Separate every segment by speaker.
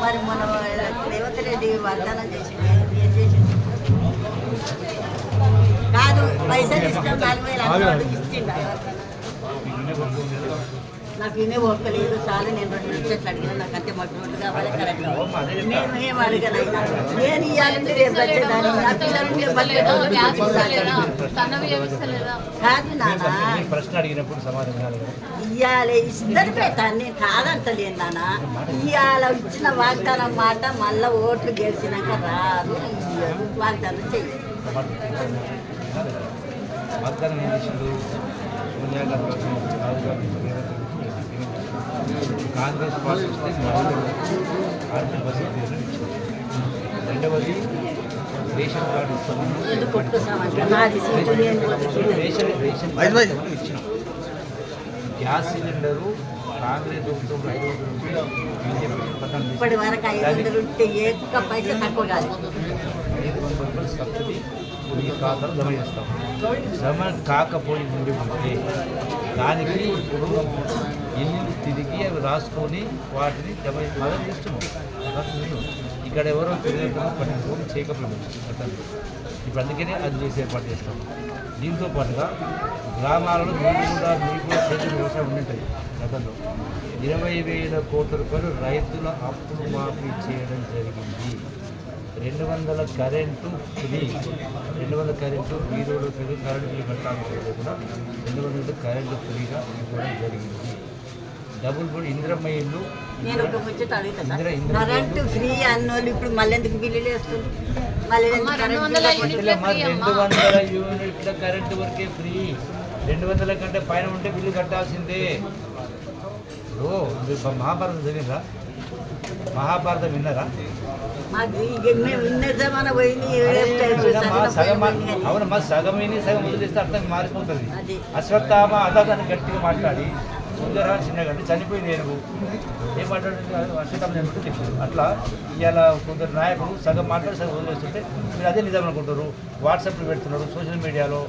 Speaker 1: మరి మన రేవంత్ రెడ్డి వాగ్దానం చేసింది ఏం చేసింది కాదు పైసలు ఇస్తాం నాలుగు వేల ఇచ్చింది నాకు ఇనే ఒక్కలేదు చాలు నేను రెండు నిమిషాలు అడిగిన నాకు అంతే మాకు రోడ్డు కావాలి కరెక్ట్ నేను ఏం అడగనైనా నేను ఇవ్వాలంటే రేపు వచ్చేదాన్ని నా పిల్లలు కాదు నాన్న.
Speaker 2: ప్రశ్న అడిగినప్పుడు సమాధానం
Speaker 1: ఇవాళ ఇద్దరు పెట్టాను నేను కాదంటలేను నాన్న. ఇవాళ ఇచ్చిన వాగ్దానం మాట మళ్ళా ఓట్లు గెలిచినాక రాదు ఇయ్యదు వాగ్దానం చెయ్యి
Speaker 2: వాగ్దానం ఏం చేసిండు? సోనియా గాంధీ కాంగ్రెస్ పార్టీ వస్తే ఆర్థిక భద్రత రెండవది ration card ration ration card ఇస్తామని ఇచ్చినాం గ్యాస్ సిలిండరు కాంగ్రెస్
Speaker 1: ఇప్పటి వరకు ఐదు వందలు ఉంటే ఏ ఒక్క పైసా తక్కువ కాదు
Speaker 2: ఐదు వందల రూపాయలు సబ్సిడీ మీ ఖాతాలో జమ చేస్తాం జమ కాకపోయి ఉండి ఉంటే దానికి ఇప్పుడు రాసుకొని వాటిని జమ మదం ఇష్టము ఇక్కడ ఎవరో తెలియకుండా పట్టించుకొని చేయకపోవడం గతంలో ఇప్పుడు అందుకనే అది చేసే ఏర్పాటు చేస్తాం. దీంతో పాటుగా గ్రామాలలో నీళ్ళు కూడా మీకు కూడా చేతులు వ్యవసాయం ఉండింటాయి గతంలో. ఇరవై వేల కోట్ల రూపాయలు రైతుల అప్పులు మాఫీ చేయడం జరిగింది. రెండు వందల కరెంటు ఫ్రీ. రెండు వందల కరెంటు మీరు కరెంటు బిల్లు కట్టాలని కూడా రెండు వందల కరెంటు ఫ్రీగా ఇవ్వడం జరిగింది. డబుల్ బెడ్ ఇంద్రమ్మ ఇల్లు.
Speaker 1: నేను ఒక ముచ్చట అడుగుతా. కరెంటు ఫ్రీ అన్నోళ్ళు ఇప్పుడు మళ్ళీ ఎందుకు బిల్లులు వేస్తుంది మళ్ళీ
Speaker 3: రెండు వందల యూనిట్ల
Speaker 2: కరెంటు వరకే ఫ్రీ. రెండు వందల కంటే పైన ఉంటే బిల్లు కట్టాల్సిందే. మీరు మహాభారతం చదివినరా మహాభారతం విన్నారా? అవునమ్మా,
Speaker 1: చదివిన
Speaker 2: సగం విని సగం వదిలేస్తే అర్థం మారిపోతుంది.
Speaker 1: అది.
Speaker 2: అశ్వత్థామ అదాన్ని గట్టిగా మాట్లాడి సుందర చిన్నగా అంటే చనిపోయింది ఏనుగు. ఏం మాట్లాడుతుంది? అశ్వత్థామ చనిపోతే చెప్పారు అట్లా ఇవాళ కొందరు నాయకులు సగం మాట్లాడి సగం వదిలేస్తుంటే మీరు అదే నిజం అనుకుంటారు వాట్సాప్లో పెడుతున్నారు సోషల్ మీడియాలో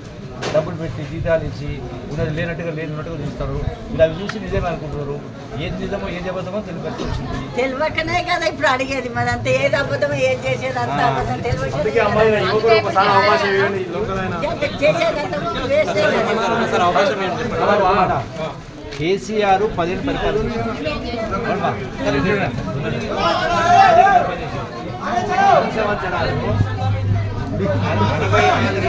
Speaker 2: డబ్బులు పెట్టి జీతాలు ఇచ్చి ఉన్నది లేనట్టుగా లేనట్టుగా చూస్తారు. మీరు అవి చూసి నిజమే అనుకుంటున్నారు. ఏది నిజమో ఏది అబద్ధమో వచ్చింది
Speaker 1: తెలియకనే కదా ఇప్పుడు అడిగేది. మరి అంత ఏది అబద్ధమో ఏది చేసేది అంత. అబద్ధం తెలియకనే
Speaker 2: కేసీఆర్ పదిహేను పరిపాలన సంవత్సరాలు